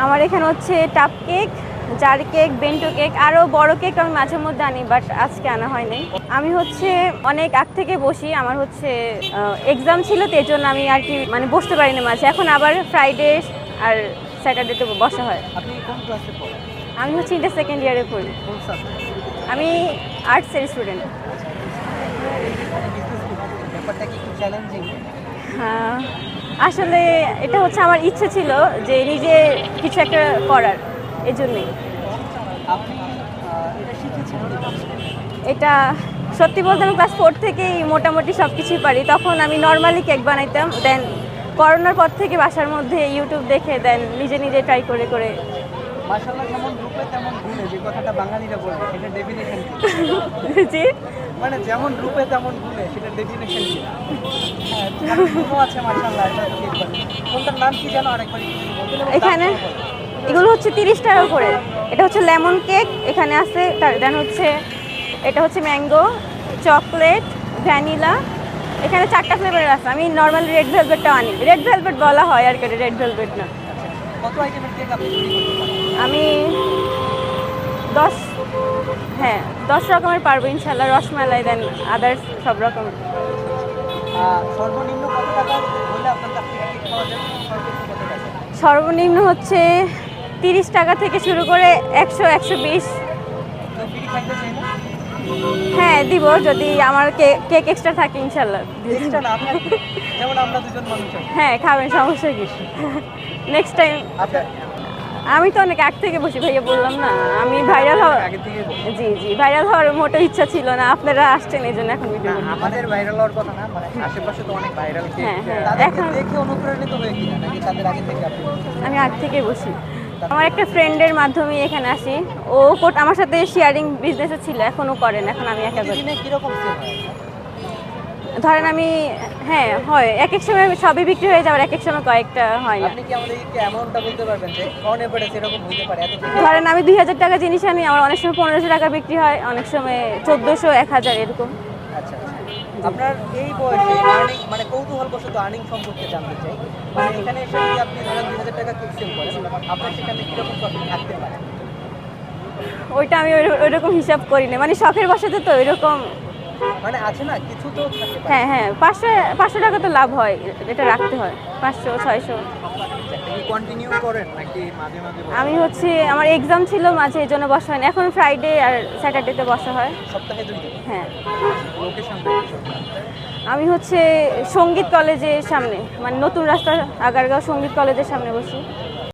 আমার এখানে হচ্ছে টাপ cake jar cake bento cake আরও বড় কেক আমি মাঝে মধ্যে আনি বাট আজকে আনা হয়নি। আমি হচ্ছে অনেক আগ থেকে বসি আমার হচ্ছে এক্সাম ছিল তো এই জন্য আমি আর কি মানে বসতে পারি পারিনি মাঝে। এখন আবার ফ্রাইডে আর স্যাটারডেতে বসা হয়। আমি হচ্ছে ইন্টার সেকেন্ড ইয়ারে পড়ি। আমি আর্টসের স্টুডেন্ট ব্যাপারটা কি চ্যালেঞ্জিং আসলে এটা হচ্ছে আমার ইচ্ছে ছিল যে নিজে কিছু একটা করার এই জন্যই এটা? এটা সত্যি বলতে আমি ক্লাস ফোর থেকেই মোটামুটি সব কিছুই পারি। তখন আমি নর্মালি কেক বানাইতাম দেন করোনার পর থেকে বাসার মধ্যে ইউটিউব দেখে দেন নিজে নিজে ট্রাই করে করে। মাশাআল্লাহ যেমন রূপে তেমন গুণে যে কথাটা বাঙালিরা বলে সেটা ডেফিনেশন জি। মানে যেমন রূপে তেমন গুণে সেটা ডেফিনেশন কি? হ্যাঁ আছে মাশাআল্লাহ এটা তো ঠিক। কোনটার নাম কি জানো আরেকবার এখানে এগুলো হচ্ছে তিরিশ টাকা করে এটা হচ্ছে লেমন কেক এখানে আছে দেন হচ্ছে এটা হচ্ছে ম্যাঙ্গো চকলেট ভ্যানিলা এখানে চারটা ফ্লেভারের আছে। আমি নর্মালি রেড ভেলভেটটা আনি। রেড ভেলভেট বলা হয় আর কি রেড ভেলভেট না। পারেন? আমি দশ হ্যাঁ দশ রকমের পারব ইনশাল্লাহ রসমালাই দেন আদার্স সব রকম। সর্বনিম্ন কাছ হচ্ছে তিরিশ টাকা থেকে শুরু করে একশো একশো বিশ। হ্যাঁ দিব যদি আমার কেক এক্সট্রা থাকে ইনশাল্লাহ। হ্যাঁ খাবেন সমস্যা কি? নেক্সট টাইম আমি তো অনেক আগ থেকে বসি ভাইয়া বললাম না আমি ভাইরাল হওয়ার আগে থেকে জি জি ভাইরাল হওয়ার মোটো ইচ্ছা ছিল না আপনারা আসছেন এই জন্য এখন ভিডিও আমাদের ভাইরাল হওয়ার কথা না মানে আশেপাশে তো অনেক ভাইরাল হ্যাঁ, হ্যাঁ, এখন- দেখে অনুপ্রাণিত হয়ে কিনা নাকি তাদের আগে থেকে আপনি আমি আগ থেকে বসি। আমার একটা ফ্রেন্ডের মাধ্যমে এখানে আসি। ও কোট আমার সাথে শেয়ারিং বিজনেসে ছিল এখনও করেন এখন আমি একা করি। কীরকম ধরেন আমি হ্যাঁ হয় এক এক সময় সবই বিক্রি হয়ে যাবে এক এক সময় কয়েকটা হয় না। আপনি কি আমাদের একটু অ্যামাউন্টটা বলতে পারবেন যে অন এভারেজ এরকম হতে পারে? এত ধরেন আমি দুই হাজার টাকা জিনিস আনি আমার অনেক সময় পনেরোশো টাকা বিক্রি হয় অনেক সময় চোদ্দোশো এক হাজার এরকম। আচ্ছা আচ্ছা। আপনার এই বয়সে আর্নিং মানে কৌতূহল বশত আর্নিং সম্পর্কে জানতে চাই। মানে এখানে এসে যদি আপনি ধরেন দুই হাজার টাকা কেক সেল করেন আপনার সেখানে কীরকম প্রফিট থাকতে পারে? ওইটা আমি ওই- ওইরকম হিসাব করি না। মানে শখের বসাতে তো ওইরকম মানে আছে না কিছু তো হ্যাঁ হ্যাঁ পাঁচশো পাঁচশো টাকা তো লাভ হয় এটা রাখতে হয় পাঁচশো ছয়শো। কন্টিনিউ করেন নাকি মাঝে মাঝে আমি হচ্ছে আমার এক্সাম ছিল মাঝে এই জন্য বসা হয়নি। এখন ফ্রাইডে আর স্যাটারডেতে বসা হয়। সপ্তাহে দুই দিন? হ্যাঁ। লোকেশন আমি হচ্ছে সংগীত কলেজের সামনে মানে নতুন রাস্তা আগারগাঁও সংগীত কলেজের সামনে বসি।